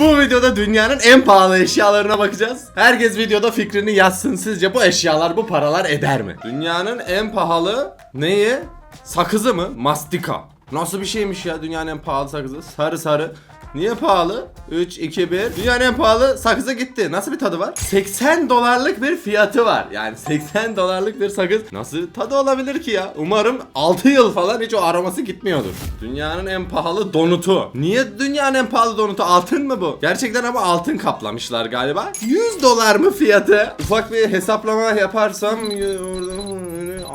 Bu videoda dünyanın en pahalı eşyalarına bakacağız. Herkes videoda fikrini yazsın. Sizce bu eşyalar bu paralar eder mi? Dünyanın en pahalı neyi? Sakızı mı? Mastika. Nasıl bir şeymiş ya dünyanın en pahalı sakızı? Sarı sarı. Niye pahalı? 3, 2, 1. Dünyanın en pahalı sakızı gitti. Nasıl bir tadı var? 80 dolarlık bir fiyatı var. Yani 80 dolarlık bir sakız. Nasıl tadı olabilir ki ya? Umarım 6 yıl falan hiç o aroması gitmiyordur. Dünyanın en pahalı donutu. Niye dünyanın en pahalı donutu? Altın mı bu? Gerçekten ama altın kaplamışlar galiba. 100 dolar mı fiyatı? Ufak bir hesaplama yaparsam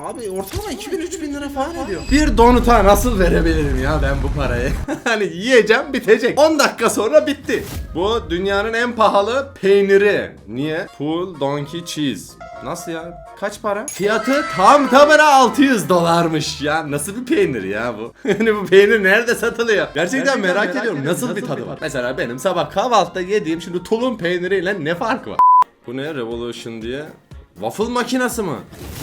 Abi ortalama 2000-3000 lira falan ediyor. Bir donuta nasıl verebilirim ya ben bu parayı? hani yiyeceğim bitecek. 10 dakika sonra bitti. Bu dünyanın en pahalı peyniri. Niye? Pool Donkey Cheese. Nasıl ya? Kaç para? Fiyatı tam tamına 600 dolarmış ya. Nasıl bir peynir ya bu? Hani bu peynir nerede satılıyor? Gerçekten, merak, ediyorum. Nasıl, bir tadı var? Mesela benim sabah kahvaltıda yediğim şimdi tulum peyniriyle ne farkı var? Bu ne? Revolution diye. Waffle makinesi mi?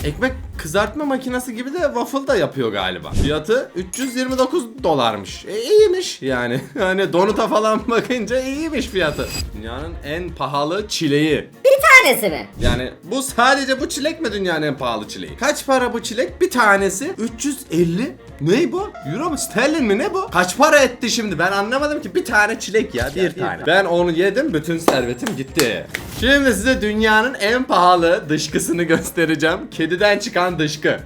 Ekmek kızartma makinesi gibi de waffle da yapıyor galiba. Fiyatı 329 dolarmış. E, iyiymiş yani. Hani donuta falan bakınca iyiymiş fiyatı. Dünyanın en pahalı çileği. Bir tanesi mi? Yani bu sadece bu çilek mi dünyanın en pahalı çileği? Kaç para bu çilek? Bir tanesi 350 ne bu? Euro mu? Sterlin mi ne bu? Kaç para etti şimdi? Ben anlamadım ki. Bir tane çilek ya. Bir tane. Ben onu yedim. Bütün servetim gitti. Şimdi size dünyanın en pahalı dışkısını göstereceğim. Kediden çıkan dışkı.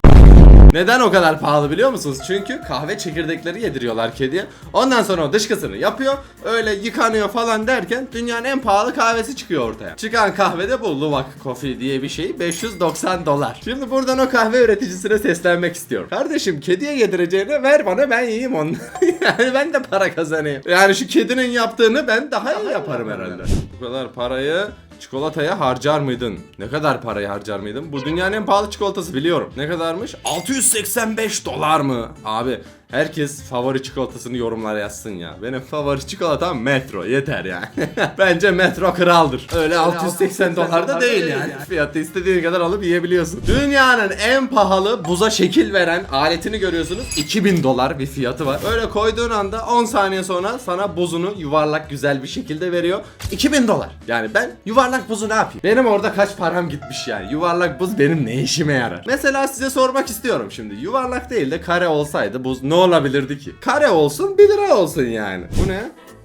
Neden o kadar pahalı biliyor musunuz? Çünkü kahve çekirdekleri yediriyorlar kediye. Ondan sonra o dışkısını yapıyor. Öyle yıkanıyor falan derken dünyanın en pahalı kahvesi çıkıyor ortaya. Çıkan kahve de bu Luwak Coffee diye bir şey. 590 dolar. Şimdi buradan o kahve üreticisine seslenmek istiyorum. Kardeşim kediye yedireceğini ver bana ben yiyeyim onu. yani ben de para kazanayım. Yani şu kedinin yaptığını ben daha iyi yaparım herhalde. Bu kadar parayı Çikolataya harcar mıydın? Ne kadar parayı harcar mıydın? Bu dünyanın en pahalı çikolatası biliyorum. Ne kadarmış? 685 dolar mı? Abi herkes favori çikolatasını yorumlara yazsın ya. Benim favori çikolatam Metro yeter yani. Bence Metro kraldır. Öyle 680 dolar da değil yani. Fiyatı istediğin kadar alıp yiyebiliyorsun. Dünyanın en pahalı buza şekil veren aletini görüyorsunuz. 2000 dolar bir fiyatı var. Öyle koyduğun anda 10 saniye sonra sana buzunu yuvarlak güzel bir şekilde veriyor. 2000 dolar. Yani ben yuvarlak buzu ne yapayım? Benim orada kaç param gitmiş yani. Yuvarlak buz benim ne işime yarar? Mesela size sormak istiyorum şimdi. Yuvarlak değil de kare olsaydı buz ne olabilirdi ki? Kare olsun 1 lira olsun yani. Bu ne?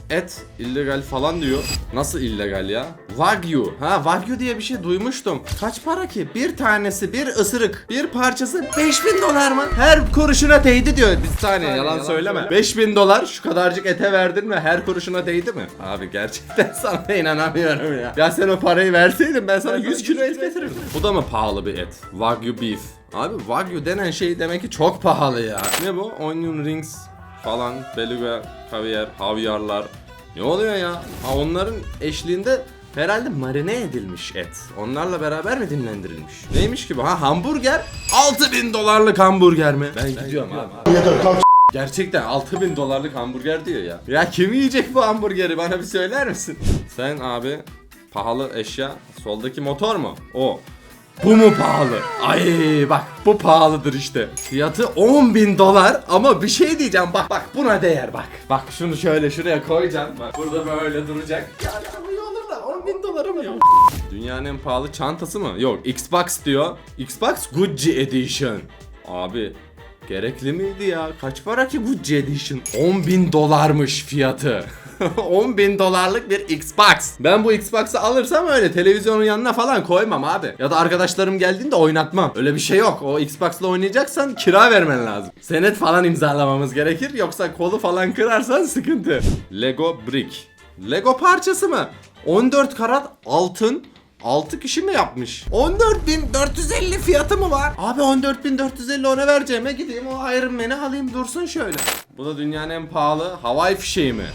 Et illegal falan diyor. Nasıl illegal ya? Wagyu. Ha Wagyu diye bir şey duymuştum. Kaç para ki? Bir tanesi bir ısırık. Bir parçası 5000 dolar mı? Her kuruşuna değdi diyor. Bir saniye yalan, söyleme. 5000 dolar şu kadarcık ete verdin mi? Her kuruşuna değdi mi? Abi gerçekten sana inanamıyorum ya. Ya sen o parayı verseydin ben sana 100 kilo et getirirdim. Bu da mı pahalı bir et? Wagyu beef. Abi Wagyu denen şey demek ki çok pahalı ya. Ne bu? Onion rings falan, beluga, kaviyer, havyarlar. Ne oluyor ya? Ha onların eşliğinde herhalde marine edilmiş et. Onlarla beraber mi dinlendirilmiş? Neymiş ki bu? Ha hamburger? 6000 dolarlık hamburger mi? Ben, gidiyorum abi. Gerçekten 6000 dolarlık hamburger diyor ya. Ya kim yiyecek bu hamburgeri bana bir söyler misin? Sen abi pahalı eşya soldaki motor mu? O. Bu mu pahalı? Ay bak bu pahalıdır işte. Fiyatı 10 bin dolar ama bir şey diyeceğim bak bak buna değer bak. Bak şunu şöyle şuraya koyacağım. Bak burada böyle duracak. Ya ya bu olur da 10 bin dolara mı yok? Dünyanın en pahalı çantası mı? Yok Xbox diyor. Xbox Gucci Edition. Abi Gerekli miydi ya? Kaç para ki Gucci Edition? 10 bin dolarmış fiyatı. 10 bin dolarlık bir Xbox. Ben bu Xbox'ı alırsam öyle televizyonun yanına falan koymam abi. Ya da arkadaşlarım geldiğinde oynatmam. Öyle bir şey yok. O Xbox'la oynayacaksan kira vermen lazım. Senet falan imzalamamız gerekir. Yoksa kolu falan kırarsan sıkıntı. Lego Brick. Lego parçası mı? 14 karat altın 6 kişi mi yapmış? 14.450 fiyatı mı var? Abi 14.450 ona vereceğime gideyim o Iron Man'i alayım dursun şöyle. Bu da dünyanın en pahalı havai fişeği mi?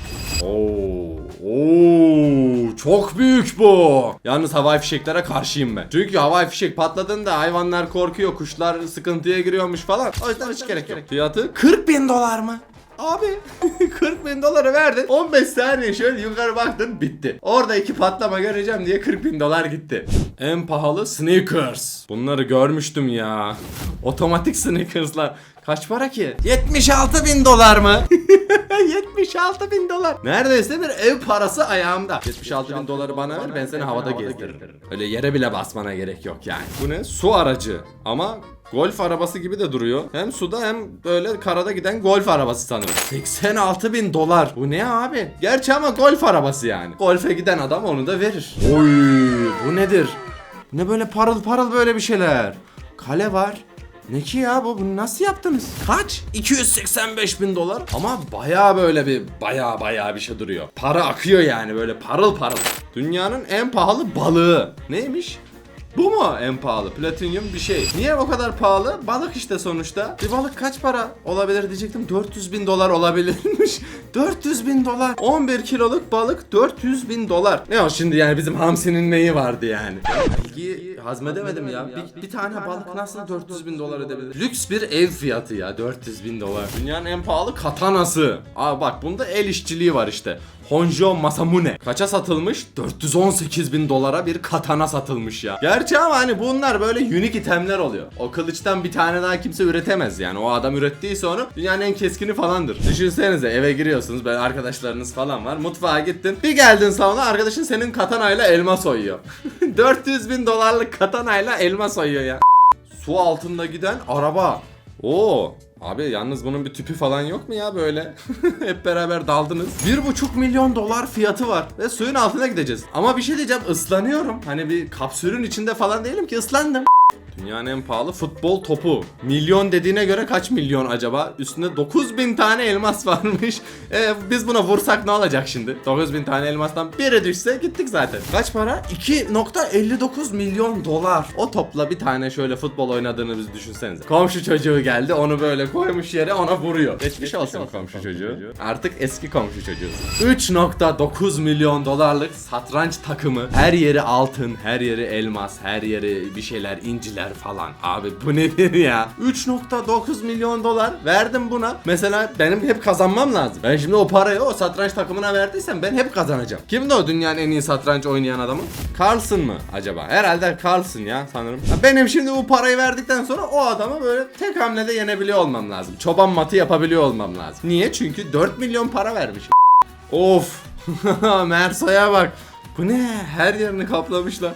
Oo, oo, çok büyük bu. Yalnız havai fişeklere karşıyım ben. Çünkü havai fişek patladığında hayvanlar korkuyor, kuşlar sıkıntıya giriyormuş falan. O yüzden hiç gerek yok. Fiyatı 40 bin dolar mı? Abi 40 bin doları verdin 15 saniye şöyle yukarı baktın bitti. Orada iki patlama göreceğim diye 40 bin dolar gitti. En pahalı sneakers. Bunları görmüştüm ya. Otomatik sneakerslar. Kaç para ki? 76 bin dolar mı? 76 bin dolar. Neredeyse bir ev parası ayağımda. 76 bin doları bana ver ben seni havada gezdiririm. Öyle yere bile basmana gerek yok yani. Bu ne? Su aracı. Ama golf arabası gibi de duruyor. Hem suda hem böyle karada giden golf arabası sanırım. 86 bin dolar. Bu ne abi? Gerçi ama golf arabası yani. Golfe giden adam onu da verir. Oy bu nedir? Ne böyle parıl parıl böyle bir şeyler. Kale var. Ne ki ya bu? Bunu nasıl yaptınız? Kaç? 285 bin dolar. Ama baya böyle bir baya baya bir şey duruyor. Para akıyor yani böyle parıl parıl. Dünyanın en pahalı balığı. Neymiş? Bu mu en pahalı? Platinyum bir şey. Niye o kadar pahalı? Balık işte sonuçta. Bir balık kaç para olabilir diyecektim. 400 bin dolar olabilirmiş. 400 bin dolar. 11 kiloluk balık 400 bin dolar. Ne o şimdi yani bizim hamsinin neyi vardı yani? Bilgiyi hazmedemedim ya. Bir, bir tane balık nasıl 400 bin dolar edebilir? Lüks bir ev fiyatı ya 400 bin dolar. Dünyanın en pahalı katanası. Aa bak bunda el işçiliği var işte. Honjo Masamune. Kaça satılmış? 418 bin dolara bir katana satılmış ya. Gerçi ama hani bunlar böyle unique itemler oluyor. O kılıçtan bir tane daha kimse üretemez yani. O adam ürettiyse onu dünyanın en keskini falandır. Düşünsenize eve giriyorsunuz böyle arkadaşlarınız falan var. Mutfağa gittin. Bir geldin salona arkadaşın senin katanayla elma soyuyor. 400 bin dolarlık katanayla elma soyuyor ya. Su altında giden araba. Oo. Abi yalnız bunun bir tüpü falan yok mu ya böyle? Hep beraber daldınız. 1,5 milyon dolar fiyatı var ve suyun altına gideceğiz. Ama bir şey diyeceğim ıslanıyorum. Hani bir kapsülün içinde falan değilim ki ıslandım. Dünyanın en pahalı futbol topu. Milyon dediğine göre kaç milyon acaba? Üstünde 9000 tane elmas varmış. E, biz buna vursak ne olacak şimdi? 9000 tane elmastan biri düşse gittik zaten. Kaç para? 2.59 milyon dolar. O topla bir tane şöyle futbol oynadığını biz düşünsenize. Komşu çocuğu geldi onu böyle koymuş yere ona vuruyor. Geçmiş olsun komşu çocuğu. Artık eski komşu çocuğu. 3.9 milyon dolarlık satranç takımı. Her yeri altın, her yeri elmas, her yeri bir şeyler inciler falan. Abi bu nedir ya? 3.9 milyon dolar verdim buna. Mesela benim hep kazanmam lazım. Ben şimdi o parayı o satranç takımına verdiysem ben hep kazanacağım. Kimdi o dünyanın en iyi satranç oynayan adamı? Carlsen mı acaba? Herhalde Carlsen ya sanırım. Ha, Benim şimdi bu parayı verdikten sonra o adamı böyle tek hamlede yenebiliyor olmam lazım. Çoban matı yapabiliyor olmam lazım. Niye? Çünkü 4 milyon para vermişim. Of. Merso'ya bak. Bu ne? Her yerini kaplamışlar.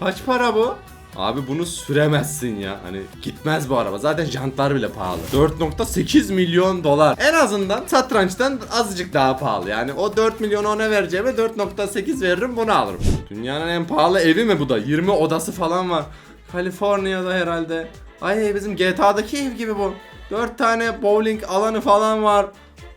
Kaç para bu? Abi bunu süremezsin ya. Hani gitmez bu araba. Zaten jantlar bile pahalı. 4.8 milyon dolar. En azından satrançtan azıcık daha pahalı. Yani o 4 milyonu ona vereceğime 4.8 veririm bunu alırım. Dünyanın en pahalı evi mi bu da? 20 odası falan var. Kaliforniya'da herhalde. Ay bizim GTA'daki ev gibi bu. 4 tane bowling alanı falan var.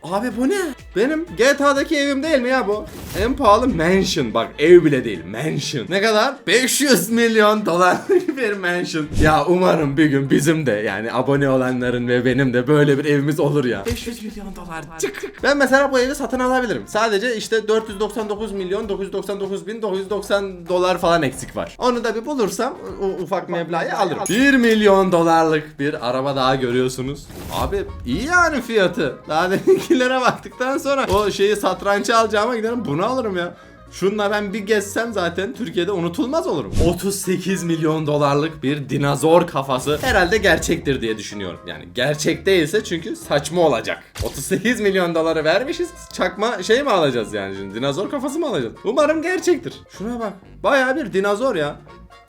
Abi bu ne? Benim GTA'daki evim değil mi ya bu? En pahalı mansion. Bak ev bile değil mansion. Ne kadar? 500 milyon dolar bir mansion. Ya umarım bir gün bizim de yani abone olanların ve benim de böyle bir evimiz olur ya. 500 milyon dolar. Çık. Ben mesela bu evi satın alabilirim. Sadece işte 499 milyon 999 bin 990 dolar falan eksik var. Onu da bir bulursam ufak meblağı alırım. 1 milyon dolarlık bir araba daha görüyorsunuz. Abi iyi yani fiyatı. Daha deminkilere baktıktan sonra o şeyi satrançı alacağıma giderim bunu alırım ya. Şunla ben bir gezsem zaten Türkiye'de unutulmaz olurum. 38 milyon dolarlık bir dinozor kafası herhalde gerçektir diye düşünüyorum. Yani gerçek değilse çünkü saçma olacak. 38 milyon doları vermişiz. Çakma şey mi alacağız yani şimdi? Dinozor kafası mı alacağız? Umarım gerçektir. Şuna bak. Bayağı bir dinozor ya.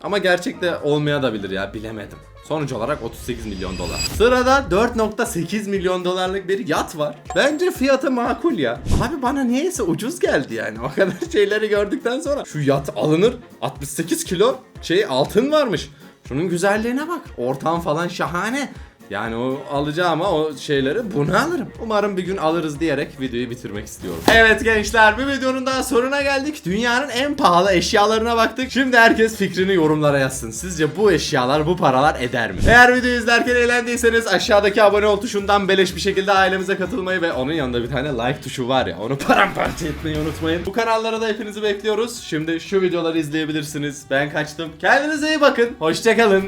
Ama gerçekte olmaya da bilir ya bilemedim. Sonuç olarak 38 milyon dolar. Sırada 4.8 milyon dolarlık bir yat var. Bence fiyatı makul ya. Abi bana niyeyse ucuz geldi yani. O kadar şeyleri gördükten sonra. Şu yat alınır. 68 kilo şey altın varmış. Şunun güzelliğine bak. Ortam falan şahane. Yani o alacağım ama o şeyleri bunu alırım. Umarım bir gün alırız diyerek videoyu bitirmek istiyorum. Evet gençler bir videonun daha sonuna geldik. Dünyanın en pahalı eşyalarına baktık. Şimdi herkes fikrini yorumlara yazsın. Sizce bu eşyalar bu paralar eder mi? Eğer videoyu izlerken eğlendiyseniz aşağıdaki abone ol tuşundan beleş bir şekilde ailemize katılmayı ve onun yanında bir tane like tuşu var ya onu paramparça etmeyi unutmayın. Bu kanallara da hepinizi bekliyoruz. Şimdi şu videoları izleyebilirsiniz. Ben kaçtım. Kendinize iyi bakın. Hoşçakalın.